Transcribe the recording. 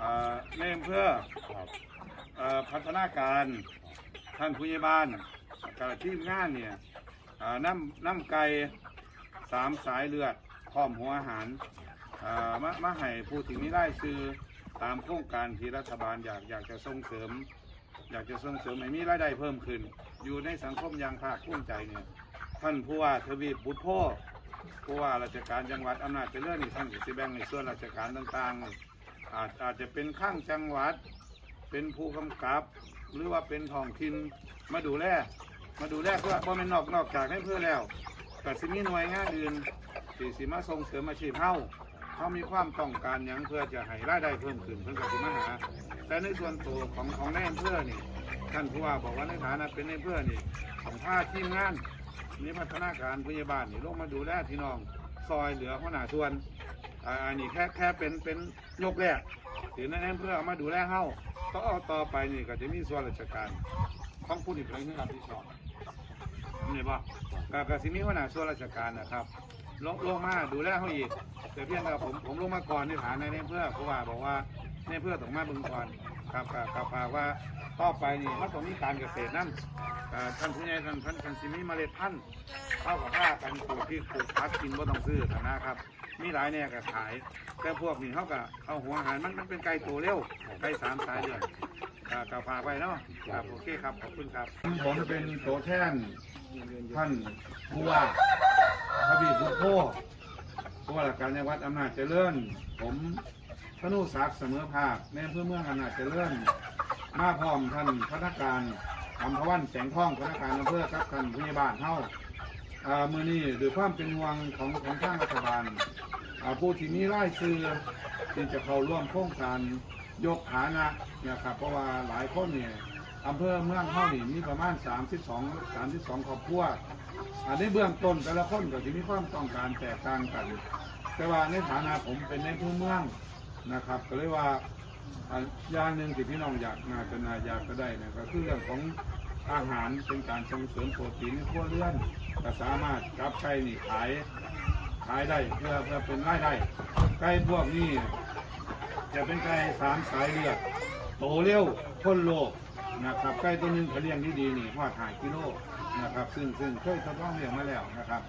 เอ่อในอำเภอครับเอ่อพัฒนาการท่านผู้ใหญ่บ้านกับทีมงานเนี่ยเอ่อน้ำน้ำไก่สามสายเลือดพร้อมหัวอาหารเอ่อมามาให้ผู้ที่มีรายชื่อตามโครงการที่รัฐบาลอยากอยากจะส่งเสริม อยากจะส่งเสริมให้มีรายได้เพิ่มขึ้น อยู่ในสังคมอย่างภาคภูมิใจเนี่ยท่านผู้ว่าทวีปบุตรโพผู้ว่าราชการจังหวัดอำนาจเจริญนี่ท่านก็สิแบ่งในส่วนราชการต่างๆ อาจอาจจะเป็นข้างจังหวัด เป็นผู้กำกับ หรือว่าเป็นท้องถิ่นมาดูแลมาดูแลเพื่อเพราะมันนอกนอกจากให้เพื่อแล้วแต่สิมีหน่วยงานอื่นที่สิมาส่งเสริมอาชีพเฮาเขามีความต้องการหยังเพื่อจะให้รายได้เพิ่มขึ้นเพื่อกับสิมาหา แต่ในส่วนตัวของของในอำเภอนี่ท่านผู้ว่าบอกว่าในฐานะเป็นในอำเภอนี่ของภาคทีมงานนี่พัฒนาการพยาบาลนี่ลงมาดูแลพี่น้องซอยเหลือหัวหน้าส่วน อ่าอันนี้แค่แค่เป็นเป็นยกแรกถึงในอำเภอเอามาดูแลเฮาต่อต่อไปนี่ก็จะมีส่วนราชการของผู้ที่เป็นผู้รับที่ชอบนี่ป่ะก็ก็สิมีหัวหน้าส่วนราชการนะครับลงลงมาดูแลเขาอีกแต่เพียงแต่ผมผมลงมาก่อนในฐานะในเพื่อเพราะว่าบอกว่าในเพื่อต้องมาบึงก่อน ครับกับกับฝากว่าต่อไปนี่มันต้องมีการเกษตรนั่นท่านผู้ใหญ่ท่านท่านท่านสิมีเมล็ดพันธุ์เข้ากับผ้ากันปลูกที่ปลูกพักกินบ่ต้องซื้อฐานะครับ มีหลายแน่ก็ขาย แต่พวกนี้เขาก็เอาหัวอาหารมันมันเป็นไก่ตัวเร็วไก่สามสายเดือนอ่ากับฝากไว้เนาะครับโอเคครับขอบคุณครับผมเป็นตัวแทนท่านผู้ว่าพระบิดพุทโธผู้ว่าราชการจังหวัดอำนาจเจริญผม ธนุศักดิ์เสมอภาคในอำเภอเมืองอำนาจเจริญมาพร้อมท่านพนักงานอำเภอวันแสงท่องพนักงานอำเภอครับท่านผู้ใหญ่บ้านเฮาอ่ามื่อนี้ด้วยความเป็นห่วงของของทางรัฐบาลผู้ที่มีรายชื่อที่จะเข้าร่วมโครงการยกฐานะนะครับเพราะว่าหลายคนเนี่ยอำเภอเมืองเฮานี่มีประมาณ 32 32ครอบครัวอันนี้เบื้องต้นแต่ละคนก็จะมีความต้องการแตกต่างกัน แต่ว่าในฐานะผมเป็นในผู้เมือง นะครับ ก็เลยว่าอย่างหนึ่งที่พี่น้องอยากมาจะนาอยากก็ได้เนยก็คือเรื่องของอาหารเป็นการส่งเสริมโปรตีนในครัวเรือนก็สามารถกับไก่นี่ขายขายได้เพื่อเพื่อเป็นรายได้ไก่พวกนี้จะเป็นไก่สามสายเลือดโตเร็วพ้นโลกนะครับไก่ตัวนึงเขาเลี้ยงดีๆนี่หอดหายกิโลนะครับซึ่งซึ่งเคยทดลองเลี้ยงมาแล้วนะครับ